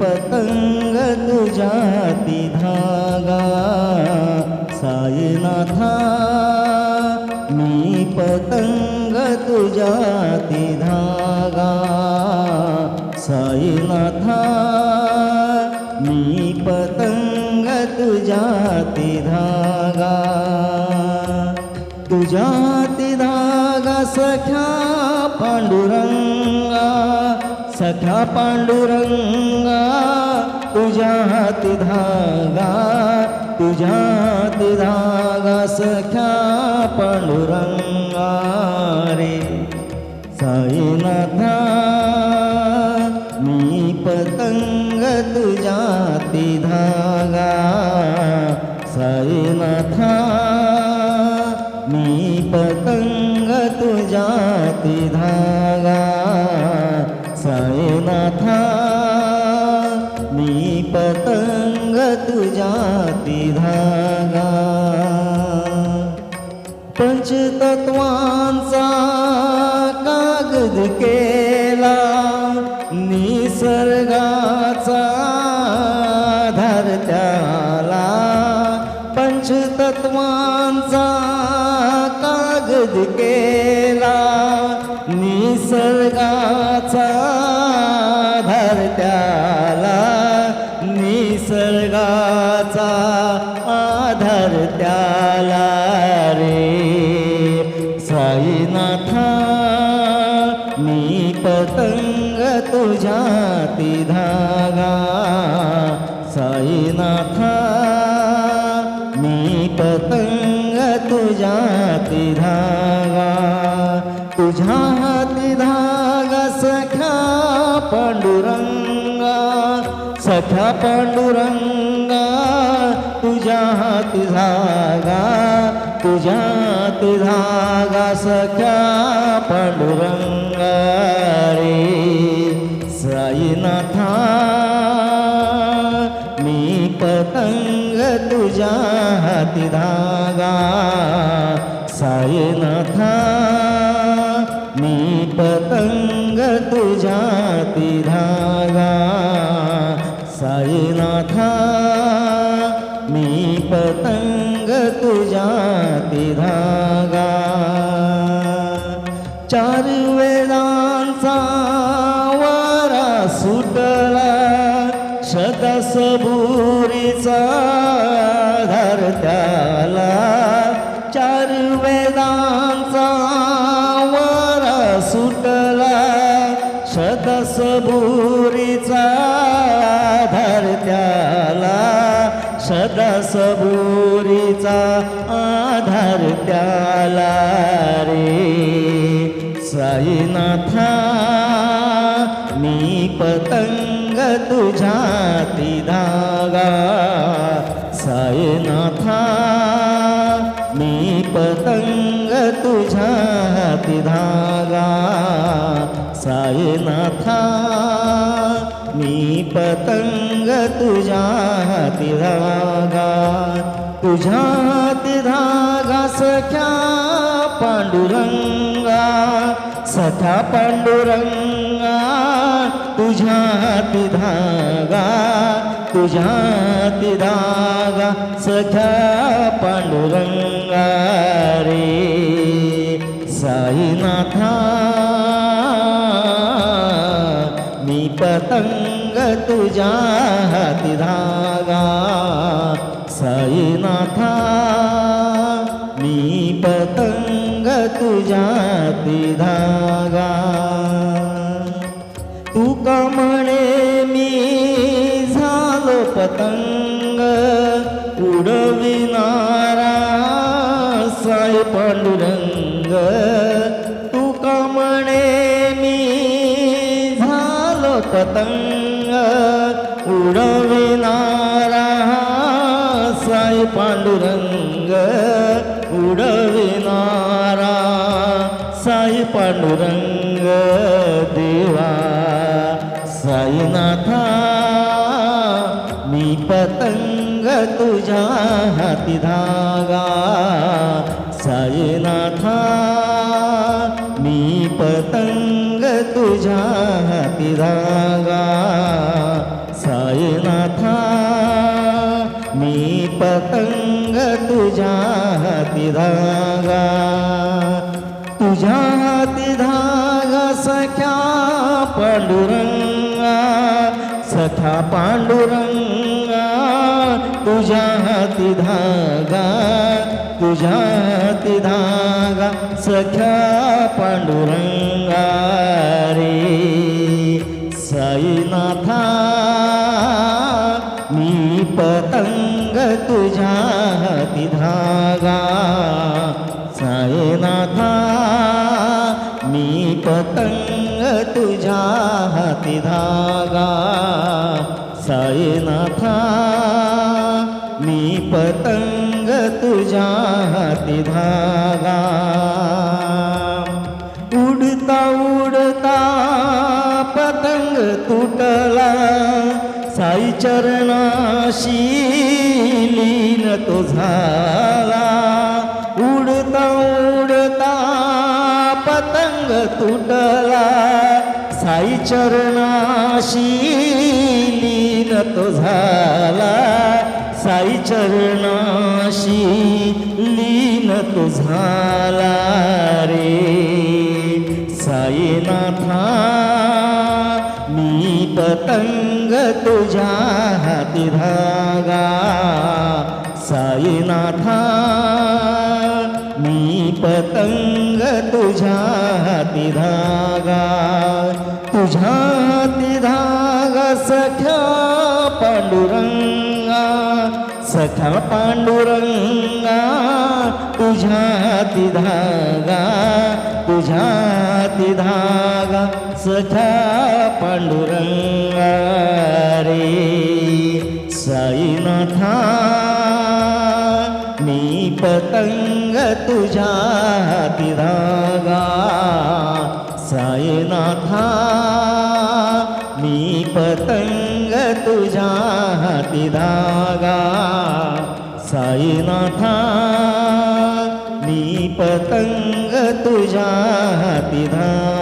पतंग तुझ्याती धागा. साईनाथा मी पतंग तुझ्याती धागा. साईनाथा मी पतंग तुझ्याती धागा. तुझ्याती धागा सख्या पांडुरंगा सख्या पांडुरंगा तुझ्या हाती धागा तुझ्या हाती धागा सख्या पांडुरंगा रे. साईनाथा जाति धागा साईनाथा मी पतंग तुझ्या ती धागा. पंचतत्वांचा कागद के केला निसर्गाचा आधार त्याला निसर्गाचा आधार त्याला रे. साईनाथ तुझ्या हाती धागा सख्या पांडुरंगा सख्या पांडुरंगा तुझ्या हाती धागा तुझ्या हाती धागा सख्या पांडुरंगा रे. साईनाथा मी पतंग तुझ्या हाती धागा. साईनाथा मी पतंग तुझ्या हाती धागा साईनाथा मी पतंग तुझ्या हाती धागा चार वेदांचा वारा सुटला शतसभू सबुरीचा धार त्याला सबुरीचा आधार त्याला रे. साईनाथा मी पतंग तुझ्या ती धागा साईनाथा मी पतंग तुझ्या ती धागा साईनाथा मी पतंग तुझ्या ती धागा. तुझ्या हाती धागा सख्या पांडुरंगा सख्या पांडुरंगा तुझ्या ती धागा तुझ्या ती धागा सख्या पांडुरंगा. पतंग तुझ्या हाती धागा. साईनाथा मी पतंग तुझ्या हाती धागा. तू कमणे मी झालो पतंग? उडविणारा साई पांडुरंग. पतंग उडविणारा साई पांडुरंग उडविणारा साई पांडुरंग देवा साईनाथा मी पतंग तुझ्या हाती धागा. धागा साईनाथा मी पतंग तुझ्या हाती धागा. तुझ्या हाती धागा सख्या पांडुरंगा सखा पांडुरंगा तुझ्या हाती धागा तुझ्या हाती धागा सख्या पांडुरंगा रे. साईनाथा मी पतंग तुझ्या हाती धागा. साईनाथा मी पतंग तुझ्या हाती धागा. साईनाथा मी पतंग तुझ्या हाती धागा. तुटला साई चरणाशी लीन तो झाला. उडता उडता पतंग तुटला. साई चरणाशी लीन तो झाला. साई चरणाशी लीन तो झाला रे. साईनाथा पतंग तुझ्या हाती धागा. साईनाथा मी पतंग तुझ्या हाती धागा. तुझ्या हाती धागा सख्या पांडुरंगा सख्या पांडुरंगा तुझ्या हाती धागा तुझ्या हाती धागा. सखा पांडुरंगा रे साईनाथा मी पतंग तुझ्या तिरागा साईनाथा मी पतंग तुझ्या तिरागा साईनाथा मी पतंग तुझ्या तिरागा